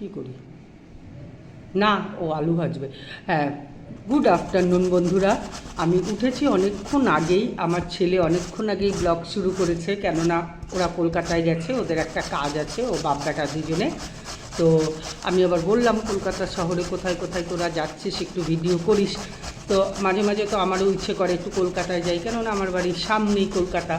কি করি? না, ও আলু ভাজবে। হ্যাঁ গুড আফটারনুন বন্ধুরা। আমি উঠেছি অনেকক্ষণ আগেই। আমার ছেলে অনেকক্ষণ আগেই ব্লগ শুরু করেছে, কেননা ওরা কলকাতায় গেছে, ওদের একটা কাজ আছে, ও বাপটাটা দুজনে। তো আমি আবার বললাম, কলকাতা শহরে কোথায় কোথায় তোরা যাচ্ছিস? একটু ভিডিও করিস। তো মাঝে মাঝে তো আমারও ইচ্ছে করে একটু কলকাতায় যাই, কেননা আমার বাড়ির সামনেই কলকাতা।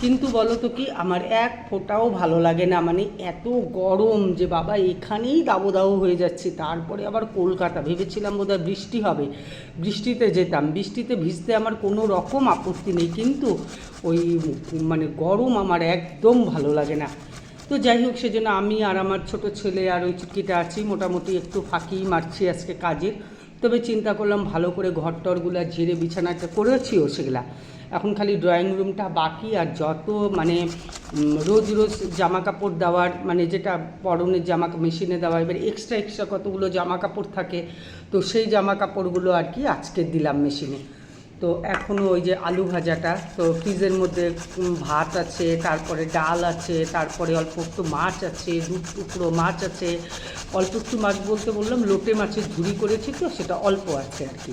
কিন্তু বলো তো কি, আমার এক ফোঁটাও ভালো লাগে না। মানে এত গরম যে, বাবা, এখানেই দাবো দাবো হয়ে যাচ্ছে। তারপরে আবার কলকাতা। ভেবেছিলাম বোধহয় বৃষ্টি হবে। বৃষ্টিতে যেতাম। বৃষ্টিতে ভিজতে আমার কোনো রকম আপত্তি নেই। কিন্তু ওই মানে গরম আমার একদম ভালো লাগে না। তো যাই হোক, সেজন্য আমি আর আমার ছোট ছেলে আর ওই চুটকিটা আছি। মোটামুটি একটু ফাঁকি মারছি আজকে কাজের। তবে চিন্তা করলাম ভালো করে ঘর টরগুলো ঝেড়ে বিছানাটা করেছিও সেগুলা। এখন খালি ড্রয়িং রুমটা বাকি আর যত মানে রোজ রোজ জামা কাপড় দেওয়ার মানে যেটা পরনের জামা মেশিনে দেওয়া, এবার এক্সট্রা এক্সট্রা কতগুলো জামা কাপড় থাকে, তো সেই জামা কাপড়গুলো আর কি আজকে দিলাম মেশিনে তো এখনও ওই যে আলু ভাজাটা, তো ফ্রিজের মধ্যে ভাত আছে, তারপরে ডাল আছে, তারপরে অল্প একটু মাছ আছে দু টুকরো মাছ আছে, অল্প একটু মাছ বলতে বললাম, লোটে মাছের ঝুড়ি করেছি তো, সেটা অল্প আছে আর কি।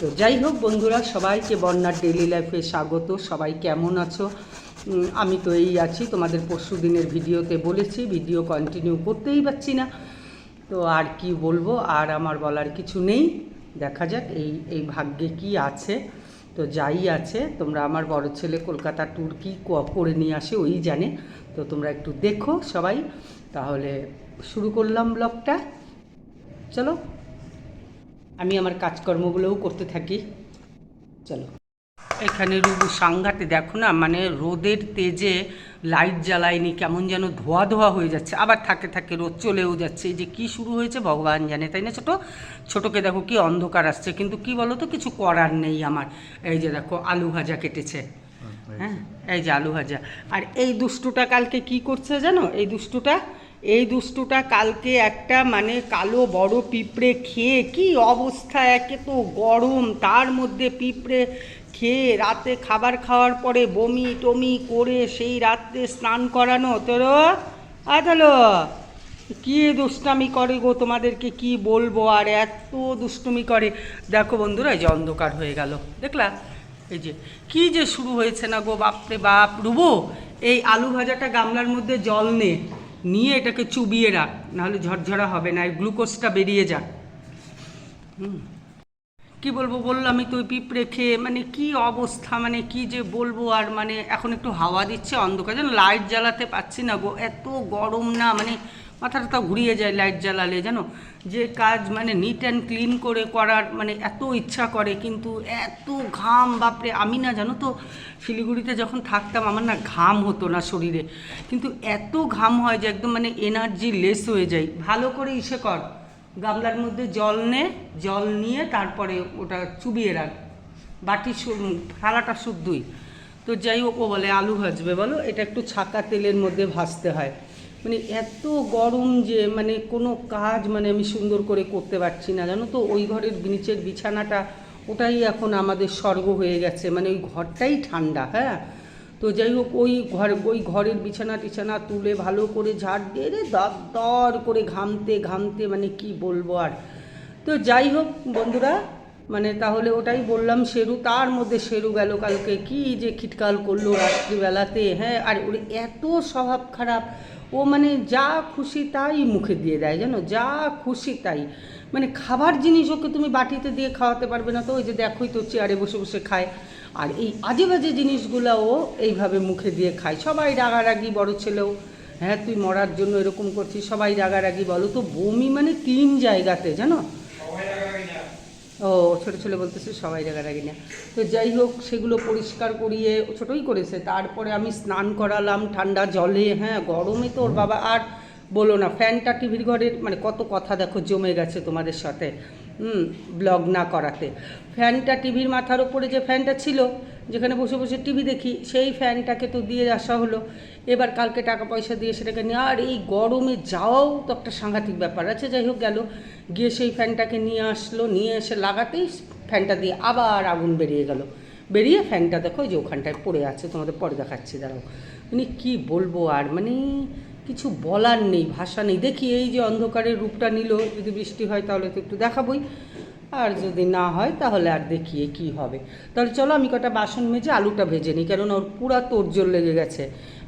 তো যাই হোক বন্ধুরা, সবাইকে বন্যার ডেলি লাইফে স্বাগত। সবাই কেমন আছো? আমি তো এই আছি, তোমাদের পরশু দিনের ভিডিওতে বলেছি ভিডিও কন্টিনিউ করতেই পারছি না। তো আর কি বলব, আর আমার বলার কিছু নেই। দেখা যাক এই এই ভাগ্যে কি আছে। তো যাই আছে, তোমরা আমার বড় ছেলে কলকাতা ট্যুর কি করে নিয়ে আসে, ওই জানে। তো তোমরা একটু দেখো সবাই। তাহলে শুরু করলাম ব্লগটা চলো। আমি আমার কাজকর্মগুলোও করতে থাকি। চলো। এখানে রুবু সাংঘাতে দেখো না মানে রোদের তেজে লাইট জ্বালায়নি কেমন যেন ধোয়া ধোয়া হয়ে যাচ্ছে। আবার থাকে থাকে রোদ চলেও যাচ্ছে। যে কি শুরু হয়েছে ভগবান জানে তাই না? ছোটো ছোটোকে দেখো কি অন্ধকার আসছে। কিন্তু কি বলো তো কিছু করার নেই আমার। এই যে দেখো আলু ভাজা কেটেছে। হ্যাঁ এই যে আলু ভাজা। আর এই দুষ্টুটা কালকে কি করছে জানো? এই দুষ্টুটা এই দুষ্টুটা কালকে একটা মানে কালো বড় পিঁপড়ে খেয়ে কি অবস্থা, একে তো গরম, তার মধ্যে পিঁপড়ে খেয়ে রাতে খাবার খাওয়ার পরে বমি টমি করে সেই রাত্রে স্নান করানো। তোর আদালো, কি দুষ্টামি করে গো তোমাদেরকে, কি বলব আর এত দুষ্টুমি করে। দেখো বন্ধুরা, এই যে অন্ধকার হয়ে গেল, দেখলা? এই যে, কি যে শুরু হয়েছে না গো, বাপরে বাপ, রুবো, এই আলু ভাজাটা গামলার মধ্যে জল নে। নিয়ে এটাকে চুবিয়ে রাখ, নাহলে ঝরঝরা হবে না এই গ্লুকোজটা বেরিয়ে যাক হুম। কি বলব বললামই তো ওই পিঁপড়ে খেয়ে মানে কি অবস্থা মানে কি যে বলব, আর মানে এখন একটু হাওয়া দিচ্ছে অন্ধকার, যেন লাইট জ্বালাতে পারছি না গো, এত গরম না মানে মাথাটা ঘুরিয়ে যায় লাইট জ্বালালে, জানো? যে কাজ মানে নিট অ্যান্ড ক্লিন করে করার মানে এত ইচ্ছা করে, কিন্তু এত ঘাম, বাপরে, আমি না, জানো তো? শিলিগুড়িতে যখন থাকতাম, আমার না ঘাম হতো না শরীরে। কিন্তু এত ঘাম হয় যে একদম মানে এনার্জি লেস হয়ে যায়। ভালো করে ইসে কর। গামলার মধ্যে জল নে, জল নিয়ে তারপরে ওটা চুবিয়ে রাখ। বাটি থালাটা শুদ্ধই। তো যাই হোক, ও বলে, আলু ভাজবে, বলো? এটা একটু ছাকা তেলের মধ্যে ভাজতে হয়। মানে এত গরম যে মানে কোনো কাজ মানে আমি সুন্দর করে করতে পারছি না, জানো তো? ওই ঘরের নিচের বিছানাটা, ওটাই এখন আমাদের স্বর্গ হয়ে গেছে। মানে ওই ঘরটাই ঠান্ডা হ্যাঁ? তো যাই হোক, ওই ঘর, ওই ঘরের বিছানা টিছানা তুলে ভালো করে ঝাড় দিয়ে রে দর দর করে ঘামতে ঘামতে মানে কি বলব আর? তো যাই হোক, বন্ধুরা মানে তাহলে ওটাই বললাম, শেরু তার মধ্যে শেরু গেল কালকে। কি যে খিটকাল করল রাত্রিবেলাতে হ্যাঁ? আর ওর এত স্বভাব খারাপ ও মানে যা খুশি তাই মুখে দিয়ে দেয়, জানো? যা খুশি তাই। মানে খাবার জিনিস ওকে তুমি বাটিতে দিয়ে খাওয়াতে পারবে না তো, ওই যে দেখোই তো চেয়ারে বসে বসে খায়। আর এই আজে বাজে জিনিসগুলো ও এইভাবে মুখে দিয়ে খায়। সবাই রাগারাগি, বড় ছেলেও। হ্যাঁ তুই মরার জন্য এরকম করছিস, সবাই রাগারাগি বলো তো, বমি মানে তিন জায়গাতে, জানো? ও, ছোটো ছেলে বলতেছে সবাই রাগারাগি না। তো যাই হোক, সেগুলো পরিষ্কার করিয়ে ছোটোই করেছে। তারপরে আমি স্নান করালাম ঠান্ডা জলে হ্যাঁ গরমে তো ওর বাবা। আর বলো না, ফ্যানটা টিভির ঘরের মানে কত কথা দেখো, জমে গেছে তোমাদের সাথে, হুম, ব্লগ না করাতে। ফ্যানটা টিভির মাথার ওপরে যে ফ্যানটা ছিল যেখানে বসে বসে টিভি দেখি, সেই ফ্যানটাকে তো দিয়ে আসা হলো। এবার কালকে টাকা পয়সা দিয়ে সেটাকে নিয়ে, আর এই গরমে যাওয়াও তো একটা সাংঘাতিক ব্যাপার আছে। যাই হোক গেল, গিয়ে সেই ফ্যানটাকে নিয়ে আসলো, নিয়ে এসে লাগাতেই ফ্যানটা দিয়ে আবার আগুন বেরিয়ে গেল। বেরিয়ে ফ্যানটা দেখো যে ওখানটায় পড়ে আছে, তোমাদের পরে দেখাচ্ছি, দাঁড়াও। মানে কি বলব আর মানে কিছু বলার নেই, ভাষা নেই। দেখি এই যে অন্ধকারের রূপটা নিল, যদি বৃষ্টি হয় তাহলে তো একটু দেখাবই। আর যদি না হয়, তাহলে আর দেখিয়ে কি হবে? তাহলে চলো আমি কটা বাসন মেজে আলুটা ভেজে নিই কারণ ওর পুরা তোরজোর লেগে গেছে।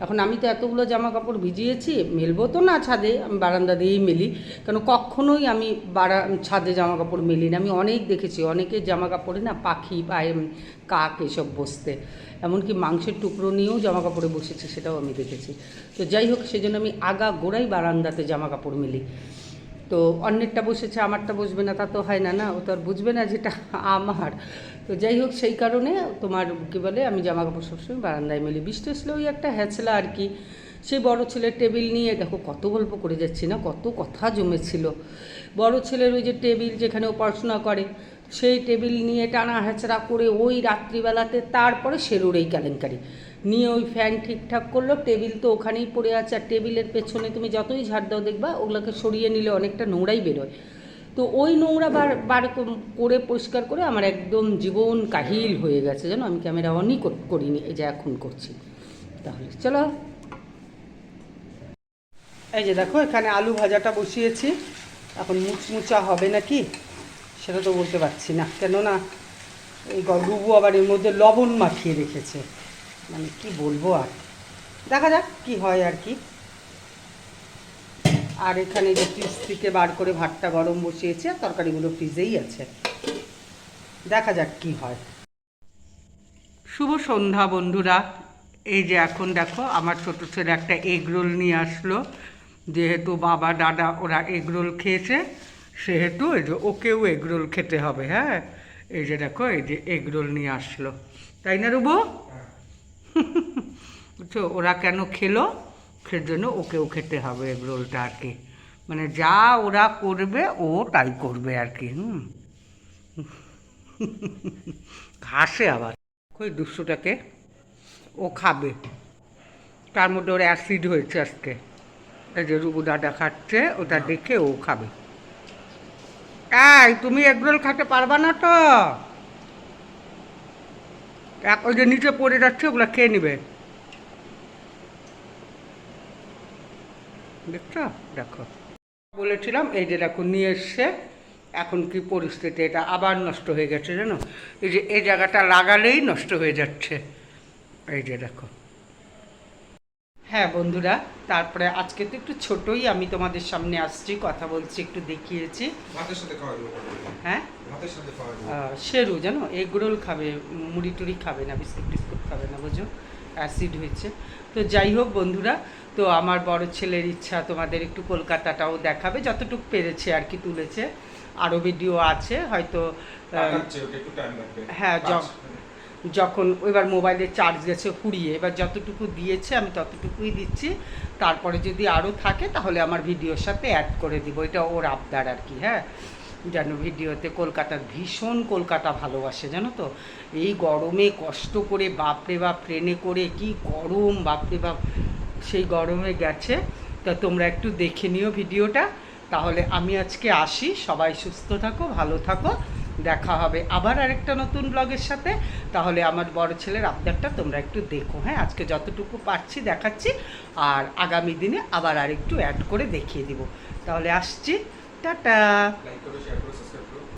এখন আমি তো এতগুলো জামা কাপড় ভিজিয়েছি, মেলবো তো না ছাদে, আমি বারান্দা দিয়েই মেলি। কেন কখনোই আমি বারা, ছাদে জামা কাপড় মেলি না। আমি অনেক দেখেছি অনেকের জামা কাপড়ে না পাখি, পায়ে কাক এসব বসতে। এমনকি মাংসের টুকরো নিয়েও জামা কাপড়ে বসেছে, সেটাও আমি দেখেছি। তো যাই হোক, সেজন্য আমি আগা গোড়াই বারান্দাতে জামা কাপড় মেলি। তো অন্যেরটা বসেছে, আমারটা বসবে না, তা তো হয় না না? ও তো আর বুঝবে না যেটা আমার। তো যাই হোক, সেই কারণে তোমার কী বলে, আমি জামা কাপড় সবসময় বারান্দায় মেলি। বৃষ্টি আসলে ওই একটা হ্যাচলা আর কি। সেই বড় ছেলের টেবিল নিয়ে, দেখো কত গল্প করে যাচ্ছি না, কত কথা জমেছিল। বড় ছেলের ওই যে টেবিল যেখানে ও পড়াশোনা করে, সেই টেবিল নিয়ে টানা হ্যাচড়া করে ওই রাত্রিবেলাতে তারপরে সেরুর এই কেলেঙ্কারি। নিয়ে ওই ফ্যান ঠিকঠাক করল টেবিল তো ওখানেই পড়ে আছে আর টেবিলের পেছনে তুমি যতই ঝাড় দাও দেখবা ওগুলোকে সরিয়ে নিলে অনেকটা নোংরাই বেরোয়। তো ওই নোংরা বার বার করে পরিষ্কার করে আমার একদম জীবন কাহিল হয়ে গেছে জানো? আমি ক্যামেরা অনই কর- করিনি, এই যে এখন করছি। তাহলে চলো। এই যে দেখো, এখানে আলু ভাজাটা বসিয়েছি। এখন মুচমুচা হবে নাকি? সেটা তো বলতে পারছি না। কেননা এই গ- রুবু আবার এর মধ্যে লবণ মাখিয়ে রেখেছে। মানে কি বলব আর? দেখা যাক কি হয় আর কি। আর এখানে যে ফ্রিজ থেকে বার করে ভাতটা গরম বসিয়েছি, আর তরকারিগুলো ফ্রিজেই আছে। দেখা যাক কি হয়। শুভ সন্ধ্যা বন্ধুরা। এই যে এখন দেখো, আমার ছোটো ছেলে একটা এগ রোল নিয়ে আসলো। যেহেতু বাবা, দাদা, ওরা এগ রোল খেয়েছে, সেহেতু এই যে ওকেও এগ রোল খেতে হবে হ্যাঁ? এই যে দেখো, এই যে এগ রোল নিয়ে আসলো। তাই না, রুবো? বুঝছ ওরা কেন খেলো? সেজন্য ওকেও খেতে হবে এগ রোলটা আর কি। মানে যা ওরা করবে, ও তাই করবে আর কি, হুম। হাসে আবার। ওই দুশোটাকে ও খাবে। তার মধ্যে ওর অ্যাসিড হয়েছে আজকে। এই যে রুবু দাদা খাচ্ছে, ওটা দেখে ও খাবে। এই, তুমি এগরোল খেতে পারবা না তো? এক, ওই যে নিচে পড়ে যাচ্ছে, ওগুলো খেয়ে নিবে। দেখছ দেখো। বলেছিলাম এই যে দেখো নিয়ে এসছে। এখন কি পরিস্থিতি এটা? আবার নষ্ট হয়ে গেছে জানো? এই যে এই জায়গাটা লাগালেই নষ্ট হয়ে যাচ্ছে। এই যে দেখো। হ্যাঁ বন্ধুরা তারপরে আজকে তো একটু ছোটই আমি তোমাদের সামনে আসছি কথা বলছি একটু দেখিয়েছি। ভাতের সাথে খাওয়া হ্যাঁ? ভাতের সাথে খাওয়া যাবে। জানো? এগ রোল খাবে মুড়ি টুড়ি খাবে না বিস্কুট টিস্কুট খাবে না বুঝো? অ্যাসিড হয়েছে। তো যাই হোক বন্ধুরা তো আমার বড় ছেলের ইচ্ছা তোমাদের একটু কলকাতাটাও দেখাবে যতটুকু পেরেছে আর কি তুলেছে। আরও ভিডিও আছে হয়তো হ্যাঁ, যখন এবার মোবাইলে চার্জ গেছে ফুরিয়ে এবার যতটুকু দিয়েছে আমি ততটুকুই দিচ্ছি। তারপরে যদি আরও থাকে তাহলে আমার ভিডিওর সাথে অ্যাড করে দিব এটা ওর আবদার আর কি হ্যাঁ। যেন ভিডিওতে কলকাতার ভীষণ কলকাতা ভালোবাসে, জানো তো? এই গরমে কষ্ট করে বাপরে বাপ ট্রেনে করে কি গরম, বাপরে বাপ, সেই গরমে গেছে। তা তোমরা একটু দেখে নিও ভিডিওটা। তাহলে আমি আজকে আসি, সবাই সুস্থ থাকো, ভালো থাকো, দেখা হবে আবার আরেকটা নতুন ব্লগের সাথে। তাহলে আমার বড় ছেলের আবদারটা তোমরা একটু দেখো হ্যাঁ? আজকে যতটুকু পারছি দেখাচ্ছি, আর আগামী দিনে আবার আরেকটু অ্যাড করে দেখিয়ে দিব। তাহলে আসছি। টাটা লাইক করো শেয়ার করো সাবস্ক্রাইব করো